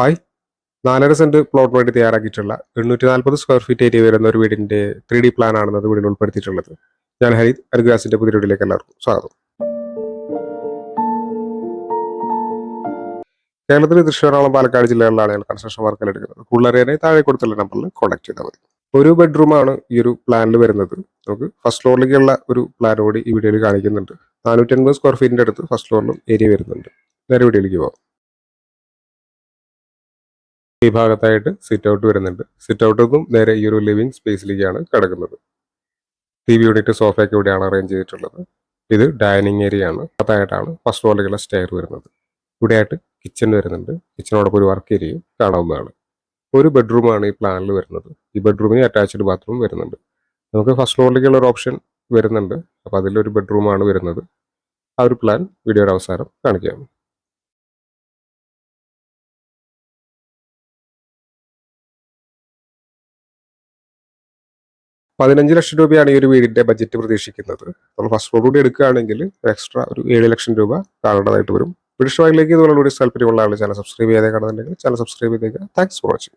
Hi. നാലര saint plot വേണ്ടി തയ്യാറാക്കിയിട്ടുള്ള എണ്ണൂറ്റി നാൽപ്പത് സ്ക്വയർ ഫീറ്റ് ഏരിയ വരുന്ന ഒരു വീടിന്റെ ത്രീ ഡി പ്ലാൻ ആണ് അത് വീടിൽ ഉൾപ്പെടുത്തിയിട്ടുള്ളത്. ഞാൻ ഹരിത് അരുഗ്രാസിന്റെ പുതിയ വീട്ടിലേക്ക് എല്ലാവർക്കും സ്വാഗതം. കേരളത്തിലെ തൃശ്ശൂരോളം പാലക്കാട് ജില്ലകളിലാണ് ഞങ്ങൾ കൺസ്ട്രക്ഷൻ വർക്കുകൾ എടുക്കുന്നത്. കൂടുതലേറെ താഴെ കൊടുത്തുള്ള നമ്പറിൽ കോൺടാക്ട് ചെയ്താൽ മതി. ഒരു ബെഡ്റൂമാണ് ഈ ഒരു പ്ലാനിൽ വരുന്നത്. നമുക്ക് ഫസ്റ്റ് ഫ്ലോറിലേക്കുള്ള ഒരു പ്ലാൻ കൂടി ഈ വീഡിയോയിൽ കാണിക്കുന്നുണ്ട്. നാനൂറ്റി അൻപത് സ്ക്വയർ ഫീറ്റിന്റെ അടുത്ത് ഫസ്റ്റ് ഫ്ലോറിലും ഏരിയ വരുന്നുണ്ട്. നേരെ വീഡിയോയിലേക്ക് പോകാം ഈ ഭാഗത്തായിട്ട് സിറ്റ് ഔട്ട് വരുന്നുണ്ട്. സിറ്റ് ഔട്ടിൽ നിന്നും നേരെ ഈ ഒരു ലിവിംഗ് സ്പേസിലേക്കാണ് കിടക്കുന്നത്. ടി വി യൂണിറ്റ് സോഫയൊക്കെ ഇവിടെയാണ് അറേഞ്ച് ചെയ്തിട്ടുള്ളത്. ഇത് ഡൈനിങ് ഏരിയ ആണ്. അതായിട്ടാണ് ഫസ്റ്റ് ഫ്ലോറിലേക്കുള്ള സ്റ്റെയർ വരുന്നത്. ഇവിടെയായിട്ട് കിച്ചൺ വരുന്നുണ്ട്. കിച്ചണോടൊപ്പം ഒരു വർക്ക് ഏരിയയും കാണാവുന്നതാണ്. ഒരു ബെഡ്റൂമാണ് ഈ പ്ലാനിൽ വരുന്നത്. ഈ ബെഡ്റൂമിന് അറ്റാച്ച്ഡ് ബാത്റൂം വരുന്നുണ്ട്. നമുക്ക് ഫസ്റ്റ് ഫ്ലോറിലേക്കുള്ള ഒരു ഓപ്ഷൻ വരുന്നുണ്ട്. അപ്പോൾ അതിലൊരു ബെഡ്റൂമാണ് വരുന്നത്. ആ ഒരു പ്ലാൻ വീഡിയോയുടെ അവസാനം കാണിക്കാം. പതിനഞ്ച് ലക്ഷം രൂപയാണ് ഈ ഒരു വീടിന്റെ ബഡ്ജറ്റ് പ്രതീക്ഷിക്കുന്നത്. നമ്മൾ ഫസ്റ്റ് കൂടി എടുക്കുകയാണെങ്കിൽ എക്സ്ട്രാ ഒരു ഏഴ് ലക്ഷം രൂപ കാണേണ്ടതായിട്ട് വരും. ബ്രിട്ടീഷ് ബാങ്കിലേക്ക് ഇതുപോലെ ഒരു താല്പര്യമുള്ള ആൾ ചാനൽ സബ്സ്ക്രൈബ് ചെയ്തേക്കാണെന്നുണ്ടെങ്കിൽ ചാനൽ സബ്സ്ക്രൈബ് ചെയ്തേക്കുക. Thanks for watching